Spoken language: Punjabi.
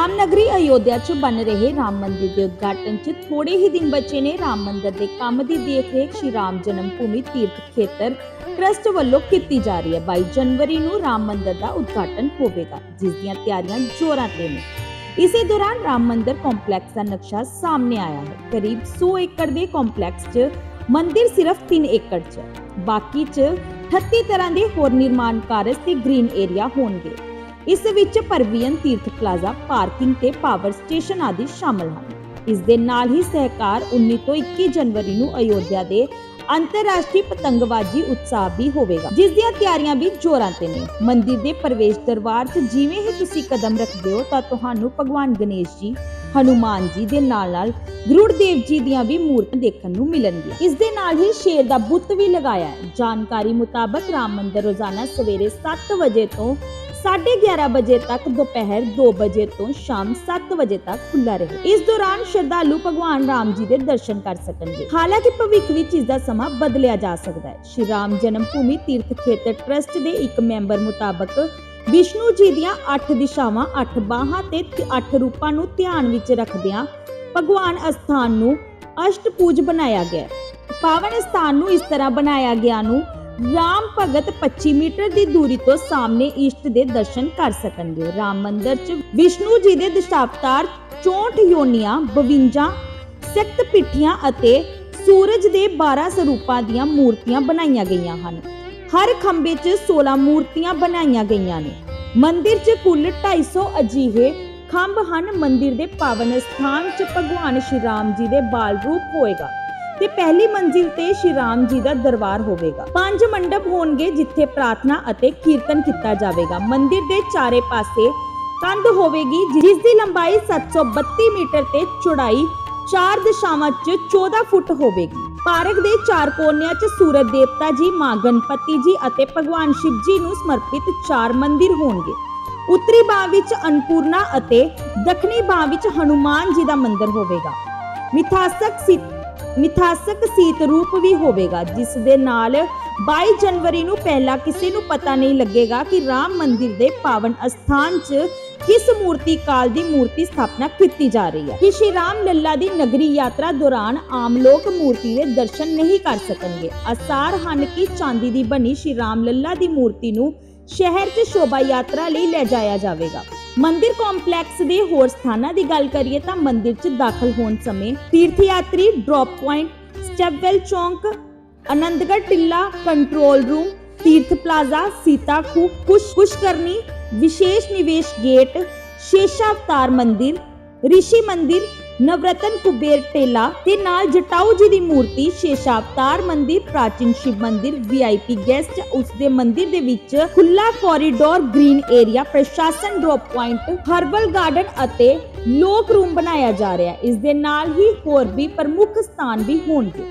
ਰਾਮਨਗਰੀ ਅਯੋਧਿਆ 'ਚ ਬਣ ਰਹੇ ਰਾਮ ਮੰਦਿਰ ਦੇ ਉਦਘਾਟਨ 'ਚ ਥੋੜੇ ਹੀ ਦਿਨ ਬਚੇ ਨੇ ਰਾਮ ਮੰਦਿਰ ਦੇ ਕੰਮ ਦੀ ਦੇਖਰੇਖ ਸ਼੍ਰੀ ਰਾਮ ਜਨਮ ਭੂਮੀ ਤੀਰਥ ਖੇਤਰ ਟਰਸਟ ਵੱਲੋਂ ਕੀਤੀ ਜਾ ਰਹੀ ਹੈ। 22 ਜਨਵਰੀ ਨੂੰ ਰਾਮ ਮੰਦਿਰ ਦਾ ਉਦਘਾਟਨ ਹੋਵੇਗਾ, ਜਿਸ ਦੀਆਂ ਤਿਆਰੀਆਂ ਜ਼ੋਰਾਂ ਤੇ ਨੇ। ਇਸੇ ਦੌਰਾਨ ਰਾਮ ਮੰਦਿਰ ਕੰਪਲੈਕਸ ਦਾ ਨਕਸ਼ਾ ਸਾਹਮਣੇ ਆਇਆ ਹੈ। ਕਰੀਬ 100 ਏਕੜ ਦੇ ਕੰਪਲੈਕਸ 'ਚ ਮੰਦਿਰ ਸਿਰਫ 3 ਏਕੜ 'ਚ ਬਾਕੀ 'ਚ 38 ਤਰ੍ਹਾਂ ਦੇ ਹੋਰ ਨਿਰਮਾਣ ਕਾਰਜ ਤੇ ਗ੍ਰੀਨ ਏਰੀਆ ਹੋਣਗੇ। ਇਸ ਵਿੱਚ ਪਰਵੀਨ ਤੀਰਥ ਪਲਾਜ਼ਾ, ਪਾਰਕਿੰਗ ਤੇ ਪਾਵਰ ਸਟੇਸ਼ਨ ਆਦਿ ਸ਼ਾਮਲ ਹਨ। ਇਸ ਦੇ ਨਾਲ ਹੀ ਸਹਿਕਾਰ 19 ਤੋਂ 21 ਜਨਵਰੀ ਨੂੰ ਅਯੋਧਿਆ ਦੇ ਅੰਤਰਰਾਸ਼ਟਰੀ ਪਤੰਗਬਾਜ਼ੀ ਉਤਸਵ ਵੀ ਹੋਵੇਗਾ। ਜਿਸ ਦੀਆਂ ਤਿਆਰੀਆਂ ਵੀ ਜ਼ੋਰਾਂ ਤੇ ਨੇ। ਮੰਦਿਰ ਦੇ ਪ੍ਰਵੇਸ਼ ਦਰਬਾਰ 'ਚ ਜਿਵੇਂ ਹੀ ਤੁਸੀਂ ਕਦਮ ਰੱਖਦੇ ਹੋ, ਤਾਂ ਤੁਹਾਨੂੰ ਭਗਵਾਨ ਗਣੇਸ਼ ਜੀ, ਹਨੂਮਾਨ ਜੀ ਦੇ ਨਾਲ-ਨਾਲ ਗਰੁੜ ਦੇਵ ਜੀ ਦੀਆਂ ਵੀ ਮੂਰਤੀਆਂ ਦੇਖਣ ਨੂੰ ਮਿਲਣਗੀਆਂ। ਇਸ ਦੇ ਨਾਲ ਹੀ ਸ਼ੇਰ ਦਾ ਬੁੱਤ ਵੀ ਲਗਾਇਆ ਹੈ। ਜਾਣਕਾਰੀ ਮੁਤਾਬਕ ਰਾਮ ਮੰਦਿਰ ਰੋਜ਼ਾਨਾ ਸਵੇਰੇ 7 ਵਜੇ ਤੋਂ 11:30 ਵਜੇ ਤੱਕ ਦੁਪਹਿਰ 2 ਵਜੇ ਤੋਂ ਸ਼ਾਮ 7 ਵਜੇ ਤੱਕ ਖੁੱਲਾ ਰਹੇ। ਇਸ ਦੌਰਾਨ ਸ਼ਰਧਾਲੂ ਭਗਵਾਨ ਰਾਮ ਜੀ ਦੇ ਦਰਸ਼ਨ ਕਰ ਸਕਣਗੇ। ਹਾਲਾਂਕਿ ਭਵਿੱਖ ਵਿੱਚ ਇਸ ਦਾ ਸਮਾਂ ਬਦਲਿਆ ਜਾ ਸਕਦਾ ਹੈ। ਸ਼੍ਰੀ ਰਾਮ ਜਨਮ ਭੂਮੀ ਤੀਰਥ ਖੇਤਰ ਟਰਸਟ ਦੇ ਇੱਕ ਮੈਂਬਰ ਮੁਤਾਬਕ ਵਿਸ਼ਨੂੰ ਜੀ ਦੀਆਂ 8 ਦਿਸ਼ਾਵਾਂ 8 ਬਾਹਾਂ ਤੇ 8 ਰੂਪਾਂ ਨੂੰ ਧਿਆਨ ਵਿੱਚ ਰੱਖਦਿਆਂ ਭਗਵਾਨ ਅਸਥਾਨ ਨੂੰ ਅਸ਼ਟਪੂਜ ਬਣਾਇਆ ਗਿਆ ਪਾਵਨ ਸਥਾਨ ਨੂੰ ਇਸ ਤਰ੍ਹਾਂ ਬਣਾਇਆ ਗਿਆ ਨੂੰ ਰਾਮ ਭਗਤ 25 ਮੀਟਰ ਦੀ ਦੂਰੀ ਤੋਂ ਸਾਹਮਣੇ ਇਸ਼ਟ ਦੇ ਦਰਸ਼ਨ ਕਰ ਸਕਣਗੇ। ਰਾਮ ਮੰਦਿਰ 'ਚ ਵਿਸ਼ਨੂੰ ਜੀ ਦੇ ਦਸ਼ਾਵਤਾਰ 64 ਯੋਨੀਆਂ 52 ਸਖਤ ਪਿੱਠੀਆਂ ਅਤੇ ਸੂਰਜ ਦੇ 12 ਸਰੂਪਾਂ ਦੀਆਂ ਮੂਰਤੀਆਂ ਬਣਾਈਆਂ ਗਈਆਂ ਹਨ। ਹਰ ਖੰਭੇ 'ਚ 16 ਮੂਰਤੀਆਂ ਬਣਾਈਆਂ ਗਈਆਂ ਨੇ। ਮੰਦਿਰ 'ਚ ਕੁੱਲ 250 ਅਜੀਹੇ ਖੰਭ ਹਨ। ਮੰਦਿਰ ਦੇ ਪਾਵਨ ਸਥਾਨ 'ਚ ਭਗਵਾਨ ਸ਼੍ਰੀ ਰਾਮ ਜੀ ਦੇ ਬਾਲ ਰੂਪ ਹੋਏਗਾ। ਤੇ ਪਹਿਲੀ ਮੰਜ਼ਿਲ ਤੇ ਸ਼੍ਰੀ ਰਾਮ ਜੀ ਦਾ ਦਰਬਾਰ ਹੋਵੇਗਾ। ਪੰਜ ਮੰਡਪ ਹੋਣਗੇ ਜਿੱਥੇ ਪ੍ਰਾਰਥਨਾ ਅਤੇ ਕੀਰਤਨ ਕੀਤਾ ਜਾਵੇਗਾ। ਮੰਦਿਰ ਦੇ ਚਾਰੇ ਪਾਸੇ ਕੰਧ ਹੋਵੇਗੀ, ਜਿਸ ਦੀ ਲੰਬਾਈ 732 ਮੀਟਰ ਤੇ ਚੌੜਾਈ ਚਾਰ ਦਿਸ਼ਾਵਾਂ 'ਚ 14 ਫੁੱਟ ਹੋਵੇਗੀ। ਪਾਰਕ ਦੇ ਚਾਰ ਕੋਨਿਆਂ 'ਚ ਸੂਰਜ ਦੇਵਤਾ ਜੀ, ਮਾਂ ਗਣਪਤੀ ਜੀ ਅਤੇ ਭਗਵਾਨ ਸ਼ਿਵ ਜੀ ਨੂੰ ਸਮਰਪਿਤ ਚਾਰ ਮੰਦਿਰ ਹੋਣਗੇ। ਉੱਤਰੀ ਬਾਹ ਵਿੱਚ ਅਨਪੂਰਨਾ ਅਤੇ ਦੱਖਣੀ ਬਾਹ ਵਿੱਚ ਹਨੂਮਾਨ ਜੀ ਦਾ ਮੰਦਿਰ ਹੋਵੇਗਾ। ਮਿਥਾਸਕ ਸੀ ਮਿਥਾਸਕ ਸੀਤ ਰੂਪ ਵੀ ਹੋਵੇਗਾ, ਜਿਸ ਦੇ ਨਾਲ 22 ਜਨਵਰੀ ਨੂੰ ਪਹਿਲਾਂ ਕਿਸੇ ਨੂੰ ਪਤਾ ਨਹੀਂ ਲੱਗੇਗਾ ਕਿ ਰਾਮ ਮੰਦਿਰ ਦੇ ਪਾਵਨ ਅਸਥਾਨ 'ਚ ਕਿਸ ਮੂਰਤੀ ਕਾਲ ਦੀ ਮੂਰਤੀ ਸਥਾਪਨਾ ਕੀਤੀ ਜਾ ਰਹੀ ਹੈ। ਕਿ ਸ਼੍ਰੀ ਰਾਮ ਲੱਲਾ ਦੀ ਨਗਰੀ ਯਾਤਰਾ ਦੌਰਾਨ ਆਮ ਲੋਕ ਮੂਰਤੀ ਦੇ ਦਰਸ਼ਨ ਨਹੀਂ ਕਰ ਸਕਣਗੇ। ਅਸਾਰ ਹਨ ਕਿ ਚਾਂਦੀ ਦੀ ਬਣੀ ਸ਼੍ਰੀ ਰਾਮ ਲੱਲਾ ਦੀ ਮੂਰਤੀ ਨੂੰ ਸ਼ਹਿਰ 'ਚ ਸ਼ੋਭਾ ਯਾਤਰਾ ਲਈ ਲੈ ਜਾਇਆ ਜਾਵੇਗਾ। ਮੰਦਿਰ ਕੰਪਲੈਕਸ ਦੇ ਹੋਰ ਸਥਾਨਾਂ ਦੀ ਗੱਲ ਕਰੀਏ ਤਾਂ ਮੰਦਿਰ 'ਚ ਦਾਖਲ ਹੋਣ ਸਮੇਂ ਤੀਰਥ ਯਾਤਰੀ ਡ੍ਰੌਪ ਪੁਆਇੰਟ ਸਟੈਪਵੈਲ ਚੌਂਕ ਆਨੰਦਗੜ੍ਹ ਟਿੱਲਾ control room Tirath plaza Sita ਖੂ ਕੁਸ਼ ਕਰਨੀ ਵਿਸ਼ੇਸ਼ ਨਿਵੇਸ਼ ਗੇਟ ਸ਼ੇਸ਼ਾ ਅਵਤਾਰ ਮੰਦਿਰ, ਰਿਸ਼ੀ ਮੰਦਿਰ ਨਵਰਤਨ ਕੁਬੇਰ ਟੇਲਾ ਤੇ ਨਾਲ ਜਟਾਊ ਜੀ ਦੀ ਮੂਰਤੀ ਸ਼ੇਸ਼ਾ ਮੰਦਿਰ, ਪ੍ਰਾਚੀਨ ਸ਼ਿਵ ਮੰਦਿਰ ਵੀਆਈਪੀ ਗੈਸਟ ਉਸ ਦੇ ਮੰਦਿਰ ਦੇ ਵਿੱਚ ਖੁੱਲਾ ਕੋਰੀਡੋਰ ਗ੍ਰੀਨ ਏਰੀਆ ਪ੍ਰਸ਼ਾਸਨ ਡ੍ਰੌਪ ਪੁਆਇੰਟ ਹਰਬਲ ਗਾਰਡਨ ਅਤੇ ਲੋਕ ਰੂਮ ਬਣਾਇਆ ਜਾ ਰਿਹਾ। ਹੈ ਇਸ ਦੇ ਨਾਲ ਹੀ ਹੋਰ ਵੀ ਪ੍ਰਮੁੱਖ ਸਥਾਨ ਵੀ ਹੋਣਗੇ।